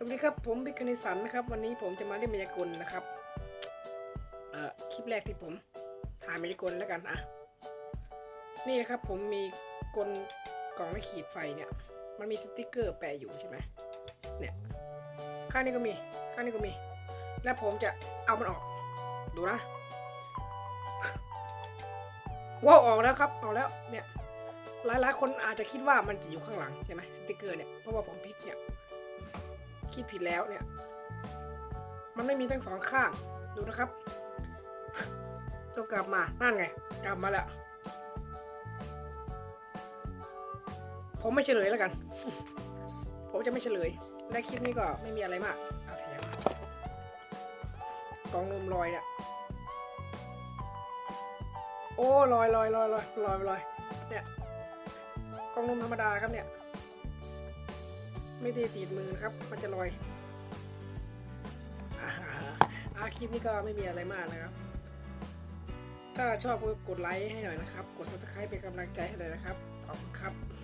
สวัสดีครับผมบิ๊กคณิสันนะครับ วันนี้ผมจะมาเล่นมายากลนะครับเอ่อคลิปแรกที่ผมถ่ายมายากลแล้วกันอะนี่นะครับผมมีกลกล่องไม่ขีดไฟเนี่ย มันมีสติกเกอร์แปะอยู่ใช่ไหมเนี่ยข้างนี้ก็มีข้างนี้ก็มี แล้วผมจะเอามันออก ดูนะว้าวออกแล้วครับออกแล้วเนี่ยหลายๆคนอาจจะคิดว่ามันจะอยู่ข้างหลังใช่ไหมสติกเกอร์เนี่ยเพราะว่าผมพลิกเนี่ย คิดผิดแล้วเนี่ย มันไม่มีทั้งสองข้าง ดูนะครับต้องกลับมา นั่นไง กลับมาแล้ว ผมไม่เฉลยแล้วกัน ผมจะไม่เฉลย และคลิปนี้ก็ไม่มีอะไรมากเอาแถมกองนมลอยเนี่ย โอ้ลอยลอยลอยลอยลอยลอยเนี่ยกองนมธรรมดาครับเนี่ย ไม่ได้ติดมือนะครับ มันจะลอยอาอาคลิปนี้ก็ไม่มีอะไรมากนะครับ ถ้าชอบก็กดไลค์ให้หน่อยนะครับ กด subscribe เป็นกำลังใจให้เลยนะครับ ขอบคุณครับ